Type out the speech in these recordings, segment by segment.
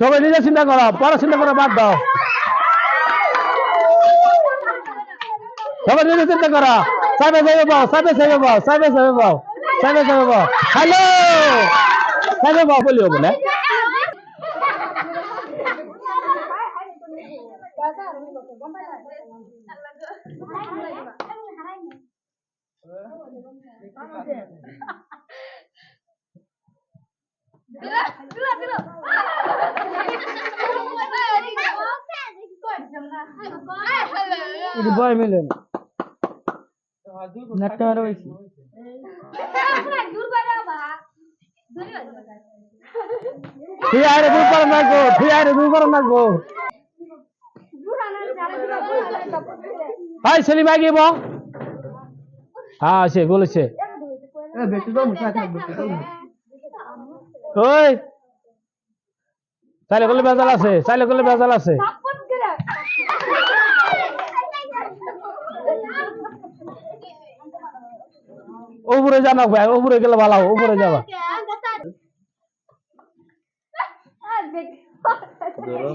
সবাই নিজে চিন্তা করো, পরে চিন্তা করে বাদ দাও। সবাই নিজে চিন্তা করো, সাইবে সাইবে বাও, সাইবে সাইবে বাও, সাইবে সাইবে বাও, সাইবে সাইবে বাও। হ্যালো! বাও বলিও বলে ఇది బాయ్ మిలియన్ నెట్ మరో వచ్చి ঠিক আছে দূর করে না গো ঠিক আছে দূর করে না গো ভাই সেলিম আগে বল। হ্যাঁ সে বলেছে। ওই। চাইলে করলে বেজাল আছে চাইলে করলে বেজাল আছে। উপরে জানা ভাই উপরে গেলে ভালো উপরে যাবা। এই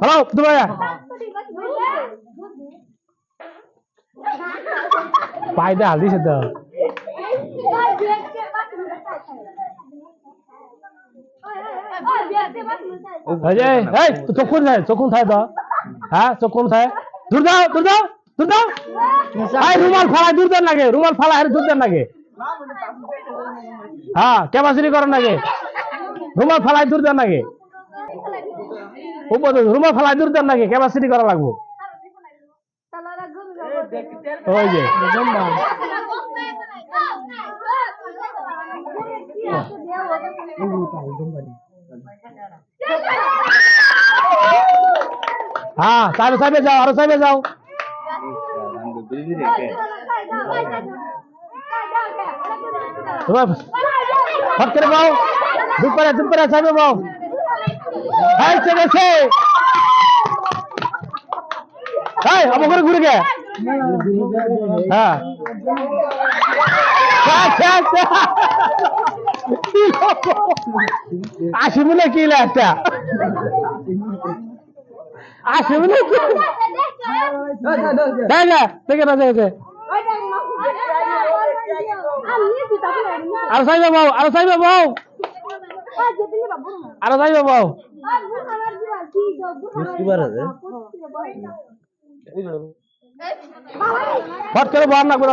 হ্যালো দুবাইয়া পায়দা হাল দিছে তো অজয় এই তো চকুন থাকে চকুন থাকে তো হ্যাঁ চকুন থাকে দূর দাও দূর দাও দূর দাও এই রুমাল ফালাই দূর দেন লাগে রুমাল ফালাই আর দূর দেন লাগে হ্যাঁ ক্যাপাসিটি করেন লাগে রুমাল ফালাই দূর দেন লাগে উপরে রুমাল ফালাই দূর দেন লাগে ক্যাপাসিটি করা লাগবো। ওই যে। হ্যাঁ সাইবে সাইবে যাও, আরও সাইবে যাও। ফট করে পাও দুপুরে দুপুরে সাইবে পাও হাই চলেছে হাই আবার করে ঘুরে গে। হ্যাঁ। আশি মিলে কি একটা। দেখ না দেখে না দেখে আরও চাইবে বউ আরও চাইবে বউ আরও চাইবে বউ ফট করে বার না করে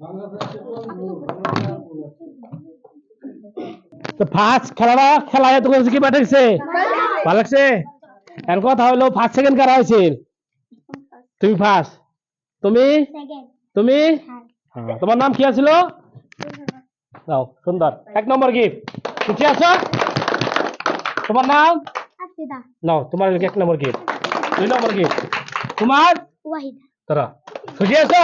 বাংলাদেশের তো ফার্স্ট খেলাটা খেলায় তো কি পাঠাইছে? ভালো লাগছে এখন কথা হলো ফার্স্ট সেকেন্ড কারা হয়েছে তুমি ফার্স্ট তুমি? তুমি? হ্যাঁ, তোমার নাম কি আছিল? দাও সুন্দর। এক নম্বর গিফট খুশি আছো তোমার নাম? নাও তোমার এক নম্বর গিফট দুই নম্বর গিফট তোমার? ওয়াহিদা। তোরা। খুশি আছো